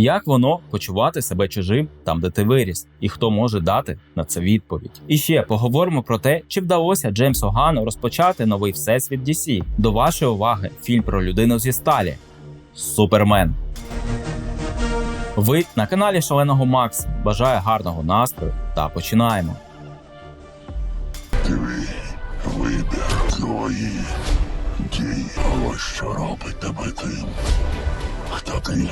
Як воно почувати себе чужим там, де ти виріс, і хто може дати на це відповідь? І ще поговоримо про те, чи вдалося Джеймсу Гану розпочати новий всесвіт DC. До вашої уваги фільм про людину зі сталі Супермен. Ви на каналі Шаленого Макс. Бажаю гарного настрою та починаємо. Твої дії. Ось що робить тебе тим, хто ти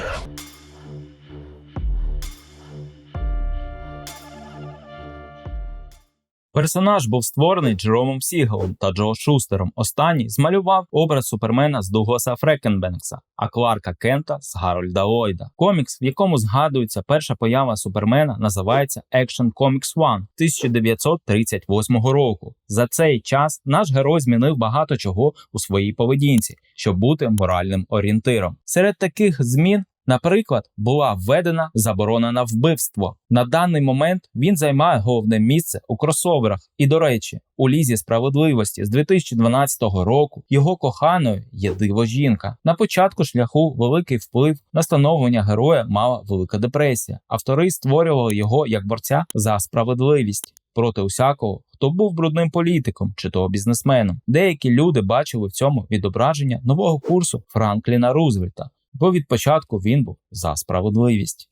Персонаж був створений Джеромом Сігалом та Джо Шустером. Останній змалював образ Супермена з Дугласа Фрекенбенкса, а Кларка Кента з Гарольда Ллойда. Комікс, в якому згадується перша поява Супермена, називається Action Comics 1 1938 року. За цей час наш герой змінив багато чого у своїй поведінці, щоб бути моральним орієнтиром. Серед таких змін Наприклад, була введена заборона на вбивство. На даний момент він займає головне місце у кросоверах. І до речі, у лізі справедливості з 2012 року його коханою є диво жінка. На початку шляху великий вплив на становлення героя мала велика депресія. Автори створювали його як борця за справедливість. Проти усякого, хто був брудним політиком чи то бізнесменом. Деякі люди бачили в цьому відображення нового курсу Франкліна Рузвельта, бо від початку він був за справедливість.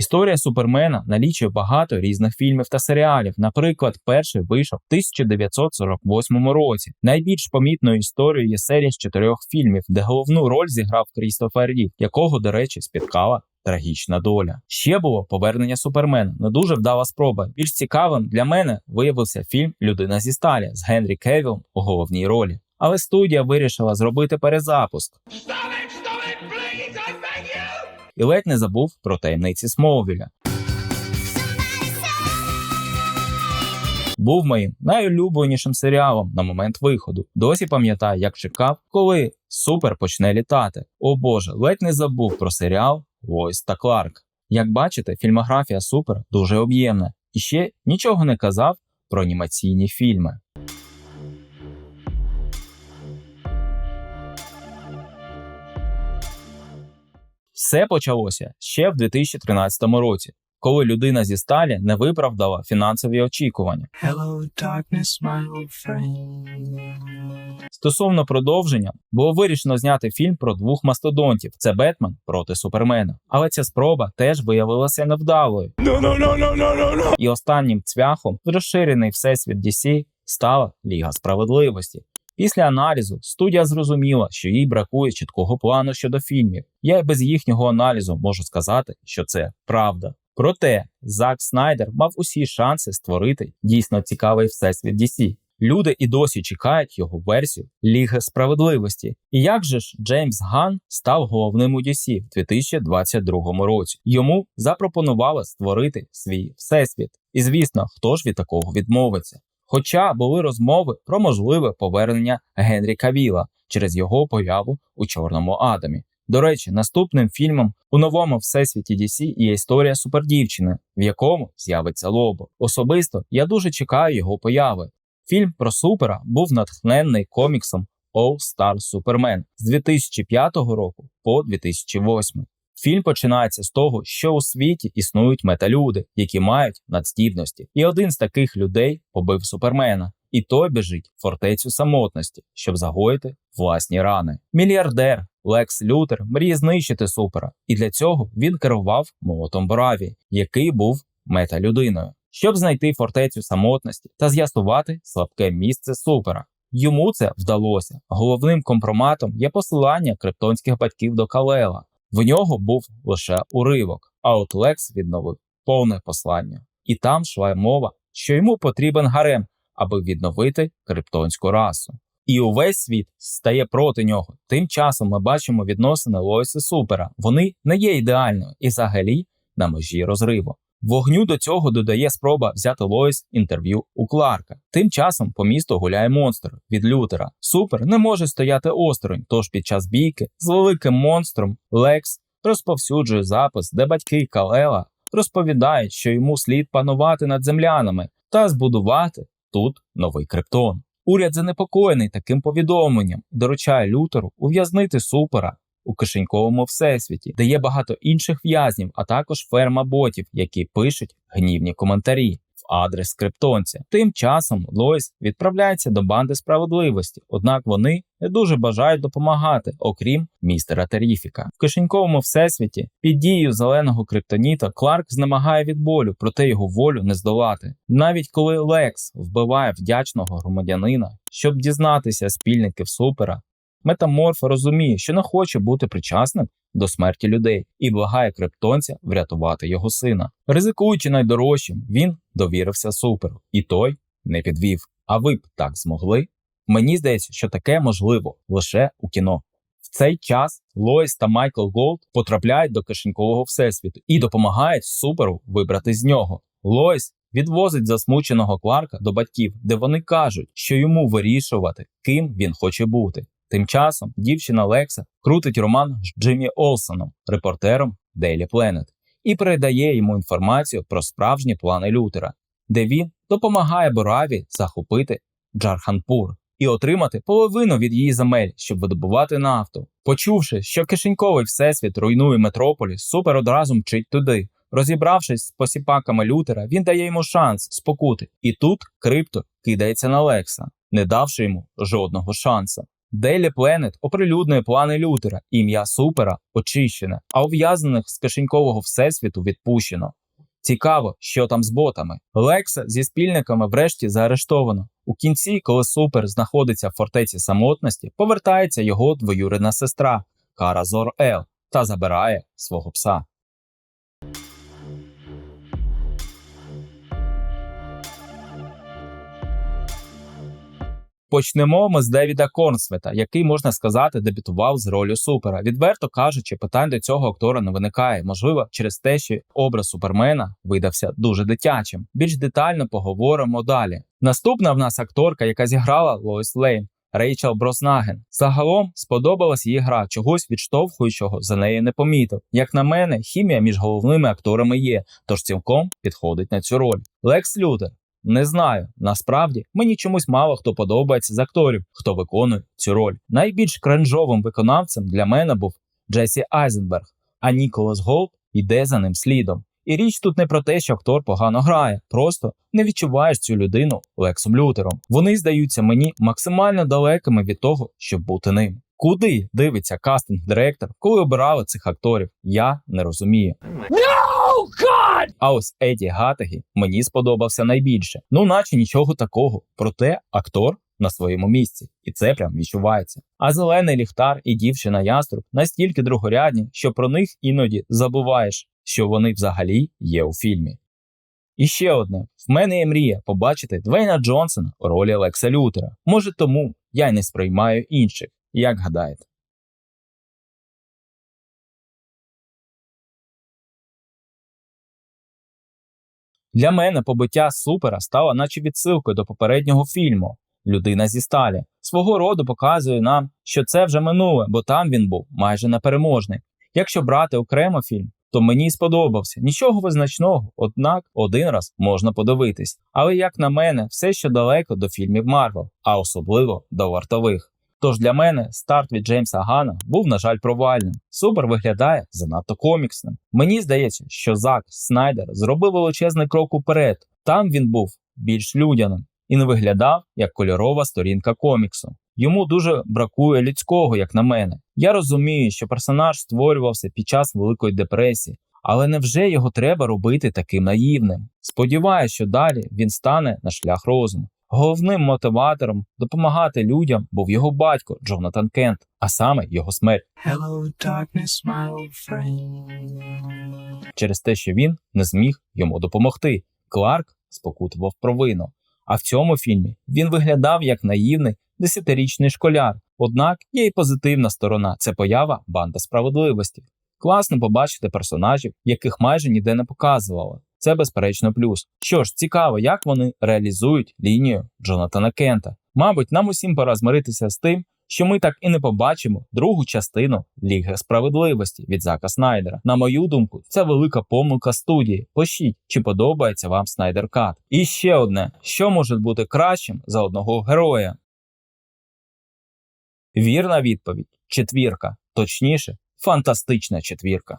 Історія Супермена налічує багато різних фільмів та серіалів. Наприклад, перший вийшов в 1948 році. Найбільш помітною історією є серія з чотирьох фільмів, де головну роль зіграв Крістофер Рів, якого, до речі, спіткала трагічна доля. Ще було повернення Супермена. Не дуже вдала спроба. Більш цікавим для мене виявився фільм Людина зі сталі з Генрі Кевілом у головній ролі. Але студія вирішила зробити перезапуск. І ледь не забув про таємниці Смолвіля. Був моїм найулюбленішим серіалом на момент виходу. Досі пам'ятаю, як чекав, коли супер почне літати. О Боже, ледь не забув про серіал Лойс та Кларк. Як бачите, фільмографія супер дуже об'ємна. І ще нічого не казав про анімаційні фільми. Все почалося ще в 2013 році, коли людина зі сталі не виправдала фінансові очікування. Hello, darkness, my old friend. Стосовно продовження, було вирішено зняти фільм про двох мастодонтів: це Бетмен проти Супермена. Але ця спроба теж виявилася невдалою. No, no, no, no, no, no, no. І останнім цвяхом розширений всесвіт DC стала Ліга справедливості. Після аналізу студія зрозуміла, що їй бракує чіткого плану щодо фільмів. Я й без їхнього аналізу можу сказати, що це правда. Проте Зак Снайдер мав усі шанси створити дійсно цікавий всесвіт DC. Люди і досі чекають його версію Ліги справедливості. І як же ж Джеймс Ган став головним у DC в 2022 році? Йому запропонували створити свій всесвіт. І звісно, хто ж від такого відмовиться? Хоча були розмови про можливе повернення Генрі Кавіла через його появу у Чорному Адамі. До речі, наступним фільмом у новому всесвіті DC є історія супердівчини, в якому з'явиться Лобо. Особисто я дуже чекаю його появи. Фільм про супера був натхненний коміксом All Star Superman з 2005 року по 2008. Фільм починається з того, що у світі існують металюди, які мають надздібності. І один з таких людей побив супермена, і той біжить в фортецю самотності, щоб загоїти власні рани. Мільярдер Лекс Лютер мріє знищити супера, і для цього він керував молотом Браві, який був металюдиною, щоб знайти фортецю самотності та з'ясувати слабке місце супера. Йому це вдалося. Головним компроматом є посилання криптонських батьків до Калела. В нього був лише уривок, а от Лекс відновив повне послання. І там йшла мова, що йому потрібен гарем, аби відновити криптонську расу. І увесь світ стає проти нього. Тим часом ми бачимо відносини Лоїса Супера. Вони не є ідеальною і взагалі на межі розриву. Вогню до цього додає спроба взяти Лоїс інтерв'ю у Кларка. Тим часом по місту гуляє монстр від Лютера. Супер не може стояти осторонь, тож під час бійки з великим монстром Лекс розповсюджує запис, де батьки Калела розповідають, що йому слід панувати над землянами та збудувати тут новий криптон. Уряд занепокоєний таким повідомленням доручає Лютеру ув'язнити супера у кишеньковому всесвіті, де є багато інших в'язнів, а також ферма ботів, які пишуть гнівні коментарі адрес криптонця. Тим часом Лоїс відправляється до банди справедливості, однак вони не дуже бажають допомагати, окрім містера Теріфіка. В кишеньковому всесвіті під дією зеленого криптоніта Кларк знемагає від болю, проте його волю не здолати. Навіть коли Лекс вбиває вдячного громадянина, щоб дізнатися спільників супера, Метаморф розуміє, що не хоче бути причасним до смерті людей і благає криптонця врятувати його сина. Ризикуючи найдорожчим, він довірився суперу, і той не підвів. А ви б так змогли? Мені здається, що таке можливо лише у кіно. В цей час Лоїс та Майкл Голд потрапляють до кишенькового всесвіту і допомагають суперу вибрати з нього. Лоїс відвозить засмученого Кларка до батьків, де вони кажуть, що йому вирішувати, ким він хоче бути. Тим часом дівчина Лекса крутить роман з Джиммі Олсоном, репортером Daily Planet, і передає йому інформацію про справжні плани Лютера, де він допомагає Бораві захопити Джарханпур і отримати половину від її земель, щоб видобувати нафту. Почувши, що кишеньковий всесвіт руйнує метрополіс, супер одразу мчить туди. Розібравшись з посіпаками Лютера, він дає йому шанс спокути, і тут крипто кидається на Лекса, не давши йому жодного шанса. Daily Planet оприлюднює плани Лютера, ім'я Супера очищене, а ув'язнених з кишенькового всесвіту відпущено. Цікаво, що там з ботами. Лекса зі спільниками врешті заарештовано. У кінці, коли Супер знаходиться в фортеці самотності, повертається його двоюрідна сестра Кара Зор Ел та забирає свого пса. Почнемо ми з Девіда Корнсвета, який можна сказати дебютував з ролі супера. Відверто кажучи, питань до цього актора не виникає. Можливо, через те, що образ супермена видався дуже дитячим. Більш детально поговоримо далі. Наступна в нас акторка, яка зіграла Лоїс Лейн. Рейчел Броснаген. Загалом сподобалась її гра, чогось відштовхуючого за неї не помітив. Як на мене, хімія між головними акторами є, тож цілком підходить на цю роль. Лекс Лютер. Не знаю. Насправді мені чомусь мало хто подобається з акторів, хто виконує цю роль. Найбільш кринжовим виконавцем для мене був Джесі Айзенберг, а Ніколас Голд йде за ним слідом. І річ тут не про те, що актор погано грає, просто не відчуваєш цю людину Лексом Лютером. Вони здаються мені максимально далекими від того, щоб бути ним. Куди дивиться кастинг-директор, коли обирали цих акторів? Я не розумію. А ось Еді Гатегі мені сподобався найбільше. Ну, наче нічого такого. Проте актор на своєму місці, і це прям відчувається. А зелений ліхтар і дівчина яструб настільки другорядні, що про них іноді забуваєш, що вони взагалі є у фільмі. І ще одне: в мене є мрія побачити Двейна Джонсона у ролі Лекса Лютера. Може, тому я й не сприймаю інших. Як гадаєте? Для мене побиття супера стало наче відсилкою до попереднього фільму Людина зі сталі. Свого роду показує нам, що це вже минуле, бо там він був майже непереможний. Якщо брати окремо фільм, то мені сподобався. Нічого визначного, однак один раз можна подивитись. Але як на мене, все ще далеко до фільмів Марвел, а особливо до вартових. Тож для мене старт від Джеймса Гана був, на жаль, провальним. Супер виглядає занадто коміксним. Мені здається, що Зак Снайдер зробив величезний крок уперед. Там він був більш людяним і не виглядав як кольорова сторінка коміксу. Йому дуже бракує людського, як на мене. Я розумію, що персонаж створювався під час Великої депресії, але невже його треба робити таким наївним? Сподіваюся, що далі він стане на шлях розуму. Головним мотиватором допомагати людям був його батько Джонатан Кент, а саме його смерть Hello, darkness, my old friend. через те, що він не зміг йому допомогти. Кларк спокутував провину. А в цьому фільмі він виглядав як наївний десятирічний школяр. Однак є і позитивна сторона це поява банда справедливості. Класно побачити персонажів, яких майже ніде не показували. Це безперечно плюс. Що ж, цікаво, як вони реалізують лінію Джонатана Кента. Мабуть, нам усім пора змиритися з тим, що ми так і не побачимо другу частину Ліги справедливості від Зака Снайдера. На мою думку, це велика помилка студії. Пишіть, чи подобається вам Снайдер Кат. І ще одне: що може бути кращим за одного героя? Вірна відповідь четвірка, точніше, фантастична четвірка.